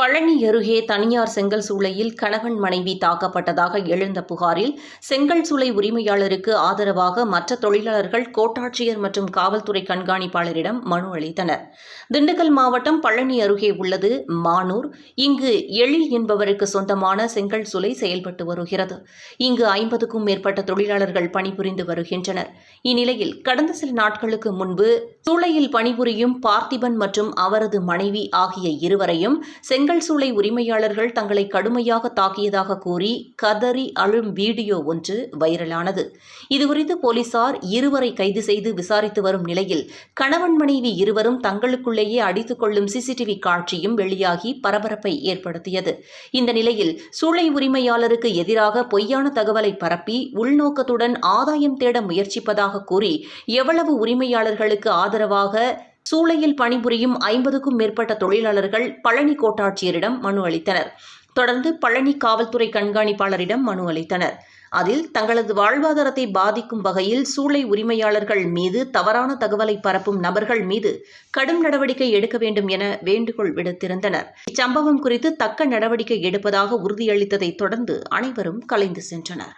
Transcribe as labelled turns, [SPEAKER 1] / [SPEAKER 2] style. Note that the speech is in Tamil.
[SPEAKER 1] பழனி அருகே தனியார் செங்கல் சூளையில் கணவன் மனைவி தாக்கப்பட்டதாக எழுந்த புகாரில் செங்கல் சூளை உரிமையாளருக்கு ஆதரவாக மற்ற தொழிலாளர்கள் கோட்டாட்சியர் மற்றும் காவல்துறை கண்காணிப்பாளரிடம் மனு அளித்தனர். திண்டுக்கல் மாவட்டம் பழனி அருகே உள்ளது மானூர். இங்கு எழில் என்பவருக்கு சொந்தமான செங்கல் சூளை செயல்பட்டு வருகிறது. இங்கு ஐம்பதுக்கும் மேற்பட்ட தொழிலாளர்கள் பணிபுரிந்து வருகின்றனர். இந்நிலையில் கடந்த சில நாட்களுக்கு முன்பு சூளையில் பணிபுரியும் பார்த்திபன் மற்றும் அவரது மனைவி ஆகிய இருவரையும் செங்கல் சூளை உரிமையாளர்கள் தங்களை கடுமையாக தாக்கியதாக கூறி கதறி அழும் வீடியோ ஒன்று வைரலானது. இதுகுறித்து போலீசார் இருவரை கைது செய்து விசாரித்து வரும் நிலையில் கணவன் மனைவி இருவரும் தங்களுக்குள்ளேயே அடித்துக் கொள்ளும் சிசிடிவி காட்சியும் வெளியாகி பரபரப்பை ஏற்படுத்தியது. இந்த நிலையில் சூளை உரிமையாளருக்கு எதிராக பொய்யான தகவலை பரப்பி உள்நோக்கத்துடன் ஆதாயம் தேட முயற்சிப்பதாக கூறி எவ்வளவு உரிமையாளர்களுக்கு ஆதரவாக சூளையில் பணிபுரியும் ஐம்பதுக்கும் மேற்பட்ட தொழிலாளர்கள் பழனி கோட்டாட்சியரிடம் மனு அளித்தனர். தொடர்ந்து பழனி காவல்துறை கண்காணிப்பாளரிடம் மனு அளித்தனர். அதில் தங்களது வாழ்வாதாரத்தை பாதிக்கும் வகையில் சூளை உரிமையாளர்கள் மீது தவறான தகவலை பரப்பும் நபர்கள் மீது கடும் நடவடிக்கை எடுக்க வேண்டும் என வேண்டுகோள் விடுத்திருந்தனர். இச்சம்பவம் குறித்து தக்க நடவடிக்கை எடுப்பதாக உறுதியளித்ததைத் தொடர்ந்து அனைவரும் கலைந்து சென்றனர்.